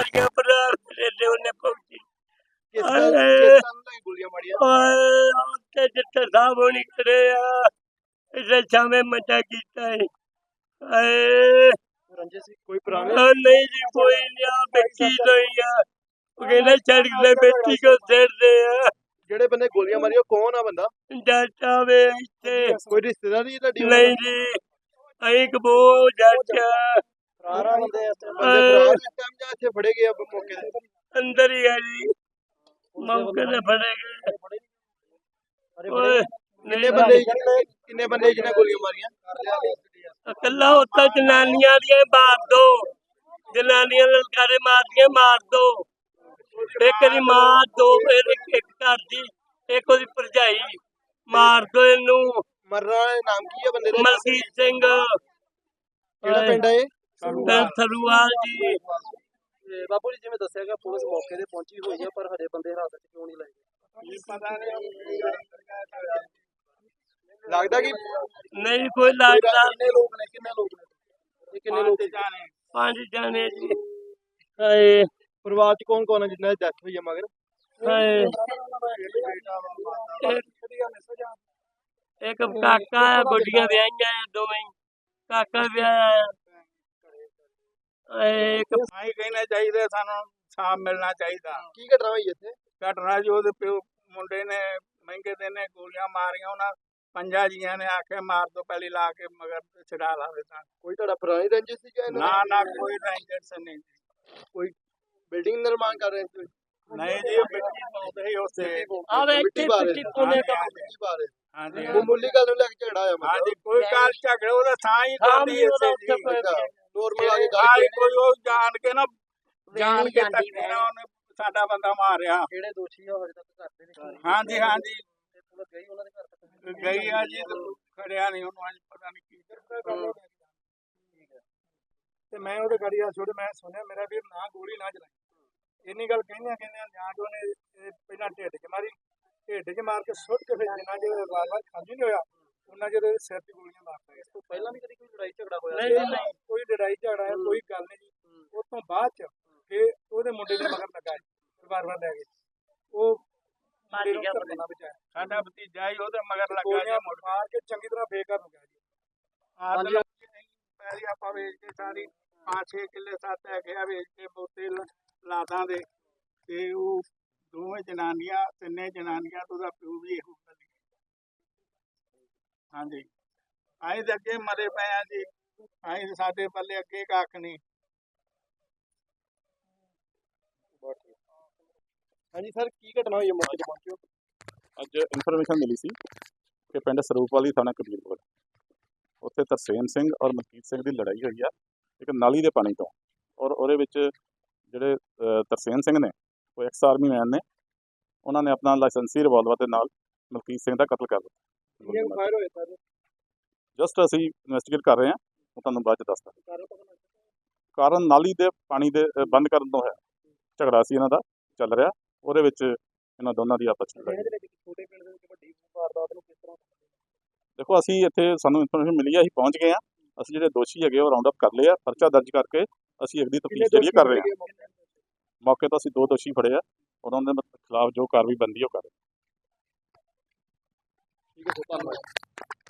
ਮਾਰ ਗਿਆ ਬਰਾੜ ਮੇਰੇ ਉਹਨੇ ਪਹੁੰਚੀ ਕਿਸ ਜਿੱਥੇ ਸਾਹ ਹੋਣੀ ਕਰੇ ਆ। ਇਸੇ ਛਾਵੇਂ ਮੱਟਾ ਕੀਤਾ ਹੈ ਏ ਰੰਜੇ ਸੀ ਕੋਈ ਪੁਰਾਣੇ ਨਹੀਂ? ਜੀ ਕੋਈ ਨਹੀਂ ਆ ਬੇਟੀ ਲਈ ਆ। ਉਹ ਕਹਿੰਦਾ ਛੱਡ ਦੇ ਬੇਟੀ ਕੋ ਛੱਡ ਦੇ ਆ। ਜਿਹੜੇ ਬੰਦੇ ਗੋਲੀਆਂ ਮਾਰੀਆਂ ਕੌਣ ਆ ਬੰਦਾ? ਡਾਟਾ ਵੇ ਇੱਥੇ। ਕੋਈ ਰਿਸ਼ਤੇਦਾਰ ਨਹੀਂ ਤੁਹਾਡੀ? ਨਹੀਂ ਜੀ ਅਈ ਕਬੂ ਜੱਟ ਫਰਾਰਾ ਬੰਦੇ ਇਸ ਟਾਈਮ ਬੰਦੇ ਫਰਾਰ ਇਸ ਟਾਈਮ ਜਾਂ ਇੱਥੇ ਫੜੇ ਗਏ ਆ ਮੌਕੇ ਤੇ। ਅੰਦਰ ਹੀ ਆ ਜੀ। ਮੌਕੇ ਤੇ ਫੜੇ ਗਏ। ਓਏ ਕਿੰਨੇ ਬੰਦੇ ਜਿਹਨੇ ਕਿੰਨੇ ਬੰਦੇ ਜਿਹਨੇ ਗੋਲੀਆਂ ਮਾਰੀਆਂ? ਇਕੱਲਾ ਉੱਤਾ ਜਨਾਨੀਆਂ ਦੀਆਂ ਮਾਰ ਦੋ। ਜਨਾਨੀਆਂ ਲਲਕਾਰੇ ਮਾਰਦੀਆਂ ਮਾਰ ਦੋ। ਇੱਕ ਦੀ ਮਾਂ ਦੋ ਫਿਰ ਇੱਕ ਇੱਕ ਘਰ ਦੀ ਇੱਕ ਉਹਦੀ ਭਰਜਾਈ। ਮਾਰ ਦੋ ਇਹਨੂੰ। ਮਰਨ ਵਾਲੇ ਨਾਮ ਕੀ ਆ ਬੰਦੇ ਦਾ? ਮਲਕੀਤ ਸਿੰਘ। ਕਿਹੜਾ ਪਿੰਡ ਹੈ ਇਹ? ਪਿੰਡ ਥਰੂਵਾਲ ਜੀ ਤੇ ਬਾਪੂ ਜੀ ਜਿਵੇਂ ਦੱਸਿਆ ਗਿਆ ਪੁਲਿਸ ਮੌਕੇ ਤੇ ਪਹੁੰਚੀ ਹੋਈ ਹੈ ਪਰ ਹਜੇ ਬੰਦੇ ਹਿਰਾਸਤ 'ਚ ਕਿਉਂ ਨਹੀਂ ਲਏ ਲੱਗਦਾ ਕਿ ਨਹੀਂ ਕੋਈ ਲੱਗਦਾ। ਕਿੰਨੇ ਲੋਕ ਨੇ ਕਿੰਨੇ ਲੋਕ ਨੇ? ਇਹ ਕਿੰਨੇ ਲੋਕ ਪੰਜ ਜਾਣੇ। ਜੀ। ਹਾਏ ਪਰਿਵਾਰ 'ਚ ਕੌਣ ਕੌਣ ਹੈ ਜਿਨ੍ਹਾਂ ਦੀ ਡੈਥ ਹੋਈ ਹੈ ਮਗਰ? ਹਾਏ। ਇੱਕ ਕਾਕਾ ਹੈ ਗੁੱਡੀਆਂ ਵਿਆਹੀਆਂ ਆ ਦੋਵੇਂ ਹੀ। ਕਾਕਾ ਵਿਆਹਿਆ ਆ ਇਹ ਇੱਕ ਆਈ ਕਹਿਣਾ ਚਾਹੀਦਾ ਸਾਨੂੰ ਸਾਫ਼ ਮਿਲਣਾ ਚਾਹੀਦਾ। ਕੀ ਘਟਨਾ ਹੋਈ ਇੱਥੇ? ਘਟਨਾ ਜੋ ਉਹਦੇ ਪਿਓ ਮੁੰਡੇ ਨੇ ਮਹਿੰਗੇ ਦੇ ਨੇ ਗੋਲੀਆਂ ਮਾਰੀਆਂ ਉਹਨਾਂ ਪੰਜਾਂ ਜੀਆਂ ਨੇ ਆਖਿਆ ਮਾਰ ਦੋ ਪਹਿਲੀ ਲਾ ਕੇ ਮਗਰ ਛਡਾ ਲਾਵੇ ਤਾਂ ਕੋਈ ਤੁਹਾਡਾ ਪੁਰਾਣੀ ਰੰਜਿਸ਼ ਸੀ ਜਾਂ ਨਾ ਨਾ ਕੋਈ ਰੈਂਜਰਸ ਨਹੀਂ ਕੋਈ ਬਿਲਡਿੰਗ ਨਿਰਮਾਣ ਕਰ ਰਹੇ ਸੀ? ਨਹੀਂ ਜੀ ਉਹ ਮਿੱਟੀ ਪਾਉਂਦੇ ਸੀ ਉਸੇ ਆ ਵੇ ਮਿੱਟੀ ਰਹੇ ਮਿੱਟੀ। ਪਾਉਂਦੇ ਹਾਂਜੀ, ਕੰਮ ਮਿੱਟੀ ਸੀ। ਹਾਂਜੀ। ਮਾਮੂਲੀ ਗੱਲ ਨੂੰ ਲੈ ਕੇ ਝਗੜਾ ਹੋਇਆ ਹਾਂਜੀ ਮਤਲਬ ਕੋਈ ਗੱਲ ਝਗੜੇ ਉਹਦਾ ਥਾਂ ਹੀ ਹਾਂ ਕਰਦੀ ਵੀ ਉਹਦਾ ਇਸੇ ਉੱਥੇ ਜੀ ਪੈ ਨੋਰਮਲ ਆ ਕੇ ਗੱਲ ਹਾਂ ਕੀਤੀ। ਕੋਈ ਉਹ ਜਾਣ ਕੇ ਨਾ ਜਾਣ ਕੇ ਜਾਂਦੀ ਧੱਕੇ ਨਾਲ ਉਹਨੇ ਸਾਡਾ ਬੰਦਾ ਮਾਰਿਆ। ਜਿਹੜੇ ਦੋਸ਼ੀ ਆ ਉਹ ਹਜੇ ਤੱਕ ਕਰਦੇ ਨੇ ਹਾਂਜੀ ਹਾਂਜੀ ਤੇ ਪੁਲਿਸ ਗਈ ਉਹਨਾਂ ਦੇ ਘਰ ਤੱਕ ਗਈ। ਆ ਜੀ ਤੇ ਖੜਿਆ ਨਹੀਂ ਉਹਨੂੰ ਅੱਜ ਪਤਾ ਨਹੀਂ ਕੀ। ਤੇ ਮੈਂ ਉਹਦੇ ਗਾੜੀ ਆ ਛੋੜ ਮੈਂ ਸੁਣਿਆ ਮੇਰਾ ਵੀਰ ਨਾ ਗੋਲੀ ਨਾ ਚਲਾਈ। ਇੰਨੀ ਗੱਲ ਕਹਿੰਦੇ ਕਹਿੰਦੇ ਜਾਂ ਜੋ ਨੇ ਇਹ ਪਹਿਲਾਂ ਢਿੱਡ 'ਚ ਮਾਰੀ ਢਿੱਡ 'ਚ ਮਾਰ ਕੇ ਸੁੱਟ ਕੇ ਫਿਰ ਜਿੰਨਾ ਜੇ ਵਾਰ-ਵਾਰ ਖਾਂਦੀ ਨਹੀਂ ਹੋਇਆ ਉਹਨਾਂ ਜਿਹੜੇ ਸਿਰ 'ਤੇ ਗੋਲੀਆਂ ਮਾਰਦਾ ਇਸ ਤੋਂ ਪਹਿਲਾਂ ਵੀ ਕਦੀ ਕੋਈ ਲੜਾਈ ਝਗੜਾ ਹੋਇਆ ਨਹੀਂ ਨਹੀਂ ਕੋਈ ਲੜਾਈ ਝਗੜਾ ਹੈ ਕੋਈ ਗੱਲ ਨਹੀਂ। ਜੀ ਉਸ ਤੋਂ ਬਾਅਦ 'ਚ ਕਿ ਉਹਦੇ ਮੁੰਡੇ ਦੇ ਮਗਰ ਲੱਗਾ ਜੀ ਵਾਰ-ਵਾਰ ਲੈ ਗਏ ਉਹ ਨੂੰ ਧਰਨੇ ਨਾਲ ਬਚਾਇਆ ਸਾਡਾ ਭਤੀਜਾ ਹੀ ਉਹਦੇ ਮਗਰ ਲੱਗਾ ਜੀ। ਮੁੜ ਮਾਰ ਕੇ ਚੰਗੀ ਤਰ੍ਹਾਂ ਬੇਕਾਰ ਹੋ ਗਿਆ ਜੀ। ਆਹ ਨਹੀਂ ਪੈਰੀ ਆਪਾਂ ਵੇਚ ਕੇ ਸਾਰੀ 5-6 ਕਿੱਲੇ ਸੱਤ ਹੈਗੇ ਆ ਵੇਚ ਕੇ ਬੋਤੇ ਲਾਦਾਂ ਦੇ ਤੇ ਉਹ ਦੋਵੇਂ ਜਨਾਨੀਆਂ ਤਿੰਨੇ ਜਨਾਨੀਆਂ ਤੋਂ ਦਾ ਪਿਓ ਵੀ ਇਹੋ ਗੱਲ। ਹਾਂਜੀ। ਅਸੀਂ ਤੇ ਅੱਗੇ ਮਰੇ ਪਏ ਆ ਜੀ। ਅਸੀਂ ਤੇ ਸਾਡੇ ਪੱਲੇ ਅੱਗੇ ਕੱਖ ਨਹੀਂ। ਹਾਂਜੀ ਸਰ ਕੀ ਘਟਨਾ ਹੋਈ ਹੈ ਮੌਕੇ ਤੇ ਪਹੁੰਚੋ ਅੱਜ ਇਨਫੋਰਮੇਸ਼ਨ ਮਿਲੀ ਸੀ ਕਿ ਪਿੰਡ ਸਰੂਪਵਾਲੀ ਥਾਣਾ ਕਬੀਰਪੁਰ। ਉੱਥੇ ਤਰਸੇਮ ਸਿੰਘ ਔਰ ਮਲਕੀਤ ਸਿੰਘ ਦੀ ਲੜਾਈ ਹੋਈ ਆ ਇੱਕ ਨਾਲੀ ਦੇ ਪਾਣੀ ਤੋਂ। ਔਰ ਉਹਦੇ ਵਿੱਚ ਜਿਹੜੇ ਤਰਸੇਮ ਸਿੰਘ ਨੇ ਉਹ ਐਕਸ ਆਰਮੀ ਮੈਨ ਨੇ ਉਹਨਾਂ ਨੇ ਆਪਣਾ ਲਾਇਸੈਂਸੀ ਰਿਵਾਲਵਰ ਦੇ ਨਾਲ ਮਲਕੀਤ ਸਿੰਘ ਦਾ ਕਤਲ ਕਰ ਦਿੱਤਾ। ਫਾਇਰ ਹੋਏ ਸਰ। ਜਸਟ ਅਸੀਂ ਇਨਵੈਸਟੀਗੇਟ ਕਰ ਰਹੇ ਹਾਂ। ਉਹ ਤੁਹਾਨੂੰ ਬਾਅਦ ਚ ਦੱਸਦਾ ਕਾਰਨ ਨਾਲੀ ਦੇ ਪਾਣੀ ਦੇ ਬੰਦ ਕਰਨ ਤੋਂ ਹੈ। ਝਗੜਾ ਸੀ ਇਹਨਾਂ ਦਾ ਚੱਲ ਰਿਹਾ। ਉਹਦੇ ਵਿੱਚ ਇਹਨਾਂ ਦੋਨਾਂ ਦੀ ਆਪਸ ਵਿੱਚ ਲੜਾਈ। ਇਹਦੇ ਵਿੱਚ ਛੋਟੇ ਪਿੰਡ ਦੇ ਵਿੱਚ ਵੱਡੀ ਵਾਰਦਾਤ ਨੂੰ ਕਿਸ ਤਰ੍ਹਾਂ ਦੇਖੋ ਅਸੀਂ ਇੱਥੇ ਸਾਨੂੰ ਇਨਫੋਰਮੇਸ਼ਨ ਮਿਲੀ ਆ ਅਸੀਂ ਪਹੁੰਚ ਗਏ ਆ ਅਸੀਂ ਜਿਹੜੇ ਦੋਸ਼ੀ ਹੈਗੇ ਉਹ ਰਾਉਂਡ ਅਪ ਕਰ ਲਏ ਆ। ਪਰਚਾ ਦਰਜ ਕਰਕੇ ਅਸੀਂ ਅਗਲੀ ਤਫਤੀਸ਼ ਜਿਹੜੀ ਕਰ ਰਹੇ ਆ ਮੌਕੇ ਤੋਂ? ਅਸੀਂ ਦੋ ਦੋਸ਼ੀ ਫੜੇ ਆ। ਉਹਨਾਂ ਦੇ ਖਿਲਾਫ ਜੋ ਕਾਰਵਾਈ ਬੰਦੀ ਉਹ ਕਰ ਰਹੇ ਆ। ਠੀਕ ਹੈ ਸਰ ਧੰਨਵਾਦ